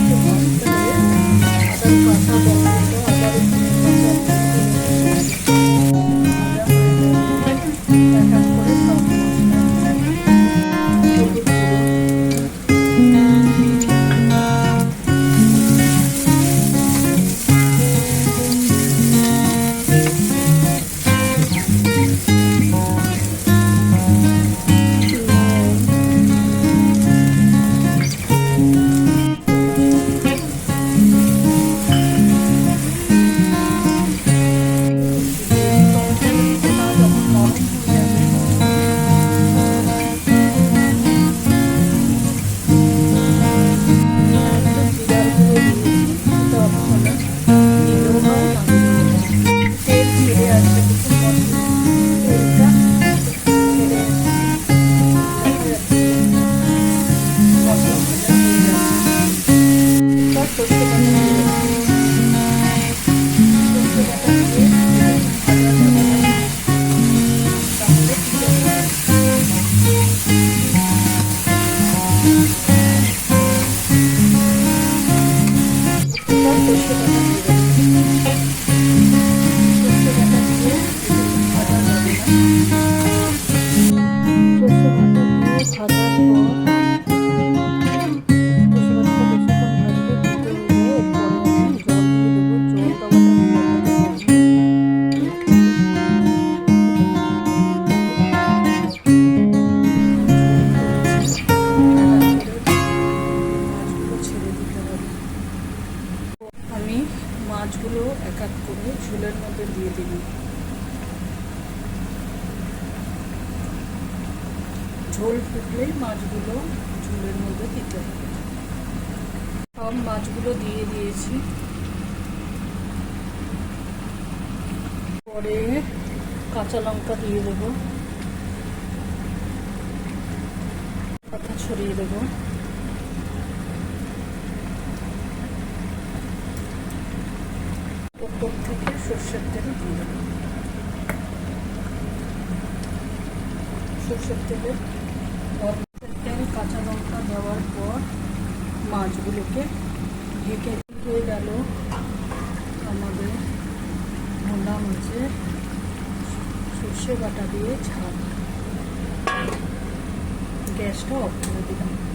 দিয়ে একটু Thank mm -hmm. you. আমি মাছগুলো এক এক করে ঝোলের মধ্যে দিয়ে দিই ঝোল ফুটলেই মাছগুলো ঝোলের মধ্যে দিতে হবে। সব মাছগুলো দিয়ে দিয়েছি। পরে কাঁচা লঙ্কা দিয়ে দেবো। পাতা ছড়িয়ে দেবো। ওপর থেকে সর্ষের তেল দিয়ে দেবো। সর্ষের তেলে সর্ষের তেল কাঁচা লঙ্কা দেওয়ার পর মাছগুলোকে ঢেকে ঢেকে গেল। আমাদের ভোলা মাছের সর্ষে বাটা দিয়ে ঝাল। গ্যাসটা অফ করে দিলাম।